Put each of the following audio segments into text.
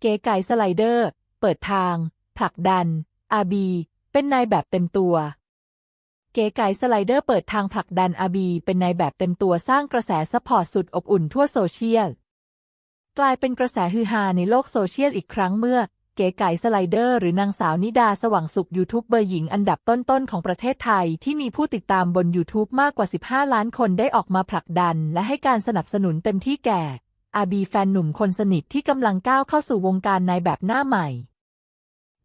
เก๋ไก่สไลเดอร์ เปิดทาง ผลักดัน อาบี เป็นนายแบบเต็มตัว เก๋ไก่สไลเดอร์เปิดทางผลักดันอาบี เป็นนายแบบเต็มตัวสร้างกระแสซัพพอร์ตสุดอบอุ่นทั่วโซเชียล กลายเป็นกระแสฮือฮาในโลกโซเชียลอีกครั้งเมื่อเก๋ไก่สไลเดอร์หรือนางสาวนิดาสว่างสุขยูทูบเบอร์หญิงอันดับต้นๆ ของประเทศไทยที่มีผู้ติดตามบน YouTube มากกว่า 15 ล้านคนได้ออกมาผลักดัน และให้การสนับสนุนเต็มที่แก่ อาบีแฟนหนุ่มคนสนิทที่กำลังก้าวเข้าสู่วงการในแบบหน้าใหม่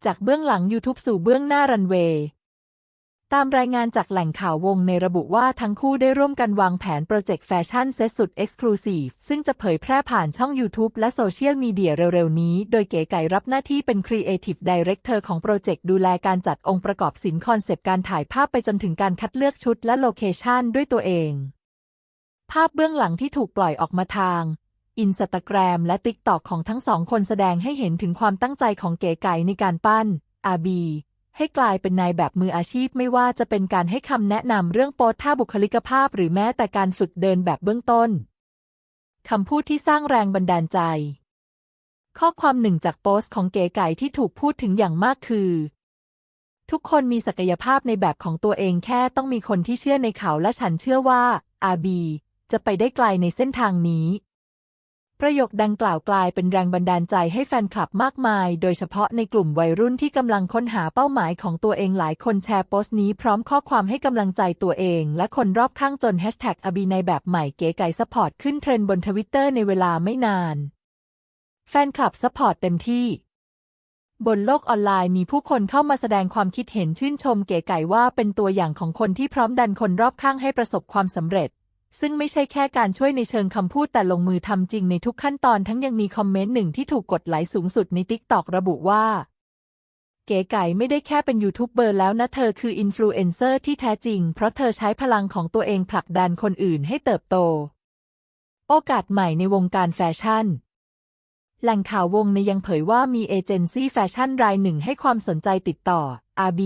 จากเบื้องหลัง YouTube สู่เบื้องหน้ารันเวย์ตามรายงานจากแหล่งข่าววงในระบุว่าทั้งคู่ได้ร่วมกันวางแผนโปรเจกต์แฟชั่นเซตสุดเอ็กซ์คลูซีฟซึ่งจะเผยแพร่ผ่านช่อง YouTube และโซเชียลมีเดียเร็ว ๆ นี้ โดยเก๋ไก่รับหน้าที่เป็นครีเอทีฟไดเรคเตอร์ของโปรเจกต์ดูแลการจัดองค์ประกอบสินคอนเซปต์การถ่ายภาพไปจนถึงการคัดเลือกชุดและโลเคชันด้วยตัวเอง ภาพเบื้องหลังที่ถูกปล่อยออกมาทาง อินสตาแกรมและติ๊กตอกของทั้งสองคนแสดงให้เห็นถึงความตั้งใจของเก๋ไก่ในการปั้น อาบี ให้กลายเป็นนายแบบมืออาชีพไม่ว่าจะเป็นการให้คำแนะนำเรื่องโพสท่าบุคลิกภาพ หรือแม้แต่การฝึกเดินแบบเบื้องต้นคำพูดที่สร้างแรงบันดาลใจ ข้อความหนึ่งจากโพสต์ของเก๋ไก่ที่ถูกพูดถึงอย่างมากคือ ทุกคนมีศักยภาพในแบบของตัวเองแค่ต้องมีคนที่เชื่อในเขาและฉันเชื่อว่าอาบี จะไปได้ไกลในเส้นทางนี้ ประโยคดังกล่าวกลายเป็นแรงบันดาลใจให้แฟนคลับมากมาย โดยเฉพาะในกลุ่มวัยรุ่นที่กำลังค้นหาเป้าหมายของตัวเองหลายคนแชร์โพสต์นี้พร้อมข้อความให้กำลังใจตัวเอง และคนรอบข้างจนแฮชแท็กอบีในแบบใหม่เก๋ไก่ซัพพอร์ตขึ้นเทรนด์บนทวิตเตอร์ในเวลาไม่นาน แฟนคลับซัพพอร์ตเต็มที่บนโลกออนไลน์มีผู้คนเข้ามาแสดงความคิดเห็นชื่นชมเก๋ไก่ว่าเป็นตัวอย่างของคนที่พร้อมดันคนรอบข้างให้ประสบความสำเร็จ ซึ่งไม่ใช่แค่การช่วยในเชิงคำพูดแต่ลงมือทำจริงในทุกขั้นตอนทั้งยังมีคอมเมนต์หนึ่งที่ถูกกดไลค์สูงสุดในติ๊กตอกระบุว่า เก๋ไก่ไม่ได้แค่เป็นยูทูบเบอร์แล้วนะเธอคืออินฟลูเอนเซอร์ที่แท้จริง เพราะเธอใช้พลังของตัวเองผลักดันคนอื่นให้เติบโต โอกาสใหม่ในวงการแฟชั่นแหล่งข่าววงในยังเผยว่ามีเอเจนซี่แฟชั่นรายหนึ่งให้ความสนใจติดต่อ RB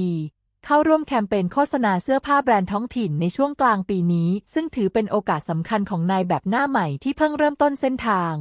เข้าร่วมแคมเปญโฆษณาเสื้อผ้าแบรนด์ท้องถิ่นในช่วงกลางปีนี้ ซึ่งถือเป็นโอกาสสำคัญของนายแบบหน้าใหม่ที่เพิ่งเริ่มต้นเส้นทาง